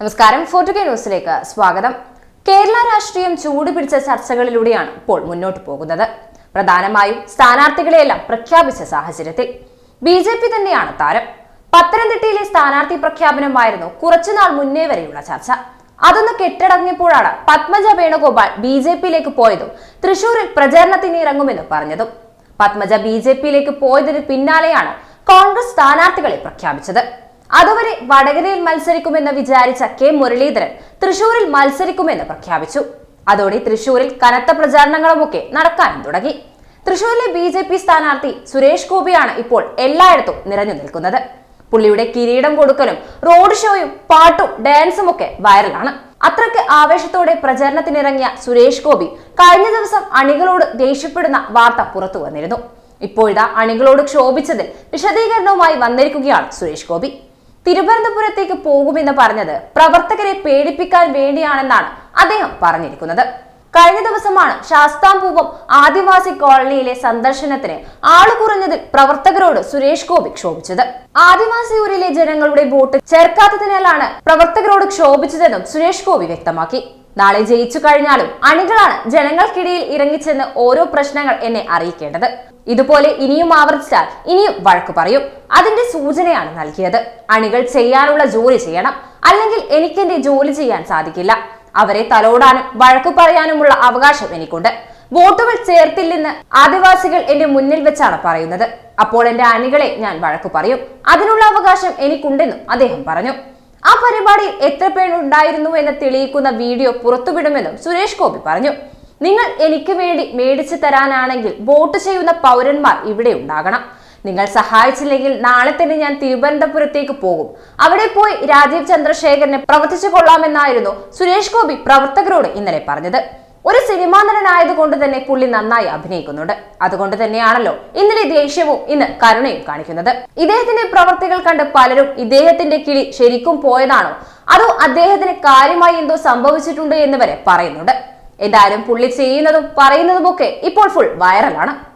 നമസ്കാരം. ഫോർട്ടു കെ ന്യൂസിലേക്ക് സ്വാഗതം. കേരള രാഷ്ട്രീയം ചൂടുപിടിച്ച ചർച്ചകളിലൂടെയാണ് ഇപ്പോൾ മുന്നോട്ട് പോകുന്നത്. പ്രധാനമായും സ്ഥാനാർത്ഥികളെയെല്ലാം പ്രഖ്യാപിച്ച സാഹചര്യത്തിൽ ബി ജെ പി തന്നെയാണ് താരം. പത്തനംതിട്ടയിലെ സ്ഥാനാർത്ഥി പ്രഖ്യാപനമായിരുന്നു കുറച്ചുനാൾ മുന്നേ വരെയുള്ള ചർച്ച. അതൊന്ന് കെട്ടടങ്ങിയപ്പോഴാണ് പത്മജ വേണുഗോപാൽ ബി ജെ പിയിലേക്ക് പോയതും തൃശൂരിൽ പ്രചരണത്തിന് ഇറങ്ങുമെന്ന് പറഞ്ഞതും. പത്മജ ബി ജെ പിയിലേക്ക് പോയതിന് പിന്നാലെയാണ് കോൺഗ്രസ് സ്ഥാനാർത്ഥികളെ പ്രഖ്യാപിച്ചത്. അതുവരെ വടകരയിൽ മത്സരിക്കുമെന്ന് വിചാരിച്ച കെ മുരളീധരൻ തൃശൂരിൽ മത്സരിക്കുമെന്ന് പ്രഖ്യാപിച്ചു. അതോടെ തൃശൂരിൽ കനത്ത പ്രചാരണങ്ങളുമൊക്കെ നടക്കാനും തുടങ്ങി. തൃശൂരിലെ ബി ജെ പി സ്ഥാനാർത്ഥി സുരേഷ് ഗോപിയാണ് ഇപ്പോൾ എല്ലായിടത്തും നിറഞ്ഞു നിൽക്കുന്നത്. പുള്ളിയുടെ കിരീടം കൊടുക്കലും റോഡ് ഷോയും പാട്ടും ഡാൻസും ഒക്കെ വൈറലാണ്. അത്രയ്ക്ക് ആവേശത്തോടെ പ്രചരണത്തിനിറങ്ങിയ സുരേഷ് ഗോപി കഴിഞ്ഞ ദിവസം അണികളോട് ദേഷ്യപ്പെടുന്ന വാർത്ത പുറത്തു വന്നിരുന്നു. ഇപ്പോഴിതാ അണികളോട് ക്ഷോഭിച്ചതിൽ വിശദീകരണവുമായി വന്നിരിക്കുകയാണ് സുരേഷ് ഗോപി. തിരുവനന്തപുരത്തേക്ക് പോകുമെന്ന് പറഞ്ഞത് പ്രവർത്തകരെ പേടിപ്പിക്കാൻ വേണ്ടിയാണെന്നാണ് അദ്ദേഹം പറഞ്ഞിരിക്കുന്നത്. കഴിഞ്ഞ ദിവസമാണ് ശാസ്താംപൂവം ആദിവാസി കോളനിയിലെ സന്ദർശനത്തിന് ആൾ കുറഞ്ഞതിൽ പ്രവർത്തകരോട് സുരേഷ് ഗോപി ക്ഷോഭിച്ചത്. ആദിവാസി ഊരിലെ ജനങ്ങളുടെ വോട്ട് ചേർക്കാത്തതിനാലാണ് പ്രവർത്തകരോട് ക്ഷോഭിച്ചതെന്നും സുരേഷ് ഗോപി വ്യക്തമാക്കി. നാളെ ജയിച്ചു കഴിഞ്ഞാലും അണികളാണ് ജനങ്ങൾക്കിടയിൽ ഇറങ്ങിച്ചെന്ന് ഓരോ പ്രശ്നങ്ങൾ എന്നെ അറിയിക്കേണ്ടത്. ഇതുപോലെ ഇനിയും ആവർത്തിച്ചാൽ ഇനിയും വഴക്കു പറയും. അതിന്റെ സൂചനയാണ് നൽകിയത്. അണികൾ ചെയ്യാനുള്ള ജോലി ചെയ്യണം. അല്ലെങ്കിൽ എനിക്കെന്റെ ജോലി ചെയ്യാൻ സാധിക്കില്ല. അവരെ തലോടാനും വഴക്കു പറയാനുമുള്ള അവകാശം എനിക്കുണ്ട്. വോട്ടുകൾ ചേർത്തില്ലെന്ന് ആദിവാസികൾ എന്റെ മുന്നിൽ വെച്ചാണ് പറയുന്നത്. അപ്പോൾ എന്റെ അണികളെ ഞാൻ വഴക്കു പറയും. അതിനുള്ള അവകാശം എനിക്കുണ്ടെന്നും അദ്ദേഹം പറഞ്ഞു. ആ പരിപാടിയിൽ എത്ര പേരുണ്ടായിരുന്നു എന്ന് തെളിയിക്കുന്ന വീഡിയോ പുറത്തുവിടുമെന്നും സുരേഷ് ഗോപി പറഞ്ഞു. നിങ്ങൾ എനിക്ക് വേണ്ടി മേടിച്ചു തരാനാണെങ്കിൽ വോട്ട് ചെയ്യുന്ന പൗരന്മാർ ഇവിടെ ഉണ്ടാകണം. നിങ്ങൾ സഹായിച്ചില്ലെങ്കിൽ നാളെ തന്നെ ഞാൻ തിരുവനന്തപുരത്തേക്ക് പോകും. അവിടെ പോയി രാജീവ് ചന്ദ്രശേഖരനെ പ്രവർത്തിച്ചു കൊള്ളാമെന്നായിരുന്നു സുരേഷ് ഗോപി പ്രവർത്തകരോട് ഇന്നലെ പറഞ്ഞത്. ഒരു സിനിമാ നടനായതുകൊണ്ട് തന്നെ പുള്ളി നന്നായി അഭിനയിക്കുന്നുണ്ട്. അതുകൊണ്ട് തന്നെയാണല്ലോ ഇന്നലെ ദേഷ്യവും ഇന്ന് കരുണയും കാണിക്കുന്നത്. ഇദ്ദേഹത്തിന്റെ പ്രവർത്തികൾ കണ്ട് പലരും ഇദ്ദേഹത്തിന്റെ കിളി ശരിക്കും പോയതാണോ? അതോ അദ്ദേഹത്തിന് കാര്യമായി എന്തോ സംഭവിച്ചിട്ടുണ്ട് എന്ന് വരെ പറയുന്നുണ്ട്. എന്തായാലും പുള്ളി ചെയ്യുന്നതും പറയുന്നതുമൊക്കെ ഇപ്പോൾ ഫുൾ വൈറലാണ്